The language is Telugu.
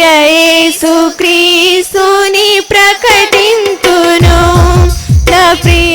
ప్రియసు క్రీస్తుని ప్రకటింతును. నా ప్రియ